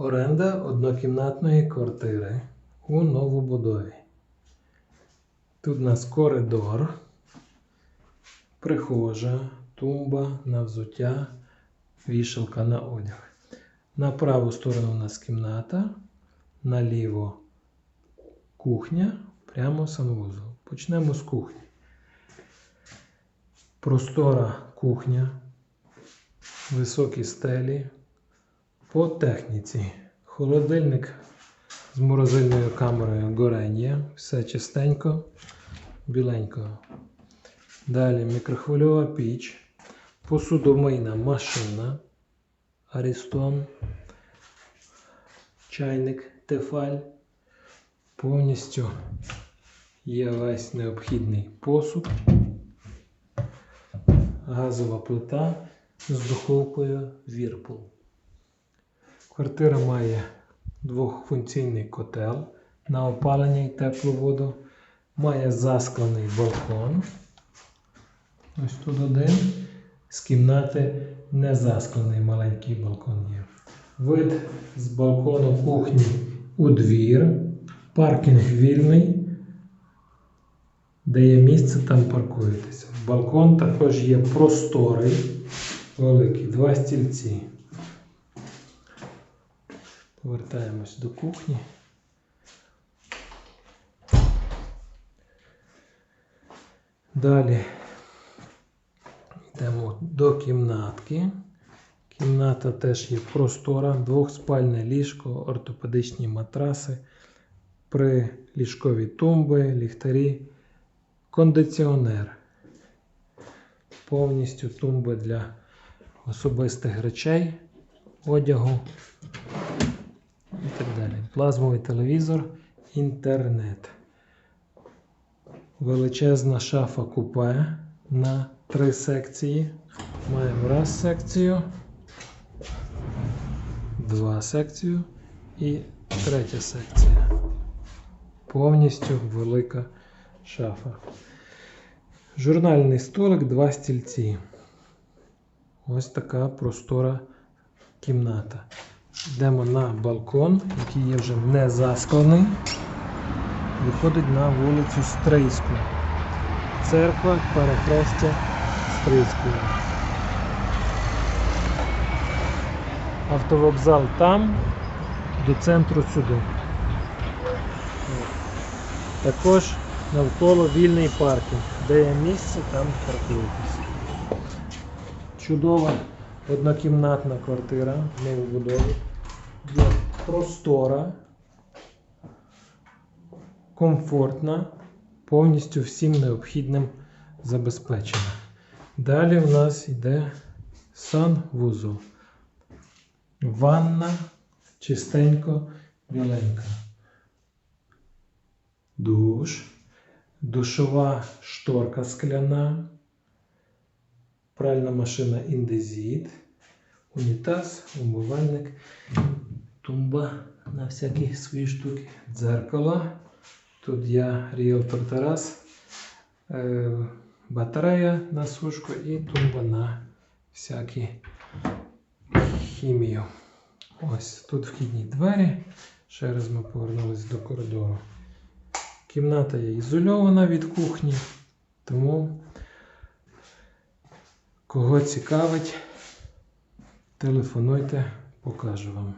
Оренда однокімнатної квартири у новобудові. Тут у нас коридор, прихожа, тумба на взуття, вішалка на одяг. На праву сторону у нас кімната, наліво кухня, прямо санвузол. Почнемо з кухні. Простора кухня, високі стелі. По техніці. Холодильник з морозильною камерою горення. Все чистенько, біленько. Далі мікрохвильова піч, посудомийна машина, Арістон, чайник Тефаль. Повністю є весь необхідний посуд, газова плита з духовкою Whirlpool. Квартира має двохфункційний котел на опалення і теплу воду. Має засклений балкон. Ось тут один. З кімнати не засклений маленький балкон є. Вид з балкону кухні у двір. Паркінг вільний. Де є місце, там паркуєтеся. Балкон також є просторий, великий, два стільці. Повертаємось до кухні. Далі йдемо до кімнатки. Кімната теж є простора, двохспальне ліжко, ортопедичні матраси, приліжкові тумби, ліхтарі, кондиціонер. Повністю тумби для особистих речей, одягу. Плазмовий телевізор, інтернет. Величезна шафа купе на три секції. Маємо раз секцію, два секцію і третя секція. Повністю велика шафа. Журнальний столик, два стільці. Ось така простора кімната. Йдемо на балкон, який є вже не засклений. Виходить на вулицю Стрийську. Церква перехрестя Стрийської. Автовокзал там, до центру сюди. Також навколо вільний паркінг. Де є місце, там паркуйтесь. Чудова однокімнатна квартира в новобудові. Є простора, комфортна, повністю всім необхідним забезпечена. Далі в нас йде санвузол. Ванна чистенько, біленька. Душ, душова шторка скляна, пральна машина індезіт, унітаз, умивальник, тумба на всякі свої штуки, дзеркало. Тут я ріелтор Тарас, е, батарея на сушку і тумба на всякі хімію. Ось тут вхідні двері. Ще раз ми повернулися до коридору. Кімната є ізольована від кухні, тому кого цікавить, телефонуйте, покажу вам.